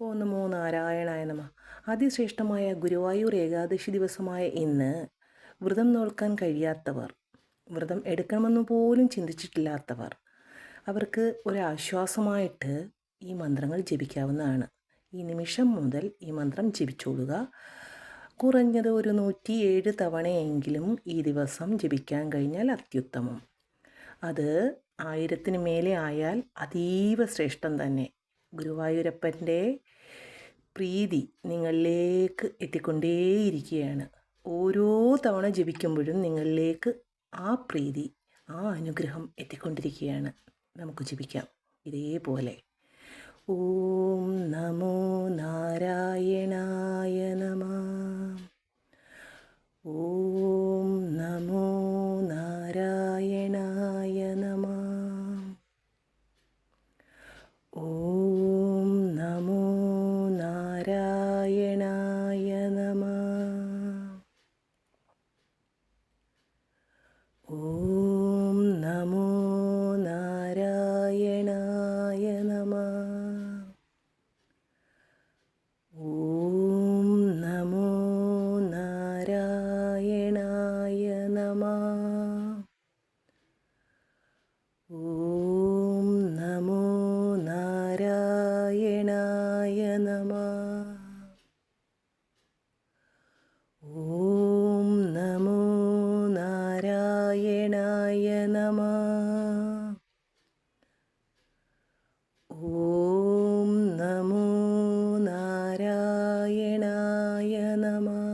ഓ നമോ നാരായണായ നമ. അതിശ്രേഷ്ഠമായ ഗുരുവായൂർ ഏകാദശി ദിവസമായ ഇന്ന് വ്രതം നോൽക്കാൻ കഴിയാത്തവർ വ്രതം എടുക്കണമെന്ന് പോലും ചിന്തിച്ചിട്ടില്ലാത്തവർ അവർക്ക് ഒരാശ്വാസമായിട്ട് ഈ മന്ത്രങ്ങൾ ജപിക്കാവുന്നതാണ്. ഈ നിമിഷം മുതൽ ഈ മന്ത്രം ജപിച്ചോളുക. കുറഞ്ഞത് ഒരു നൂറ്റി ഏഴ് തവണയെങ്കിലും ഈ ദിവസം ജപിക്കാൻ കഴിഞ്ഞാൽ അത്യുത്തമം. അത് ആയിരത്തിന് മേലെ ആയാൽ അതീവ ശ്രേഷ്ഠം തന്നെ. ഗുരുവായൂരപ്പന്റെ പ്രീതി നിങ്ങളിലേക്ക് എത്തിക്കൊണ്ടേയിരിക്കുകയാണ്. ഓരോ തവണ ജപിക്കുമ്പോഴും നിങ്ങളിലേക്ക് ആ പ്രീതി ആ അനുഗ്രഹം എത്തിക്കൊണ്ടിരിക്കുകയാണ്. നമുക്ക് ജപിക്കാം. ഇതേപോലെ. ഓം നമോ നാരായണായ നമ. ഓം നമോ നാരായണായ നമ. ഓ നാരായണായ നമ. ഓം നമോ നാരായണായ നമ. ഓം നമോ നാരായണായ നമ. ഓ നാരായണായ നമ. ഓം നമോ നാരായണായ നമ.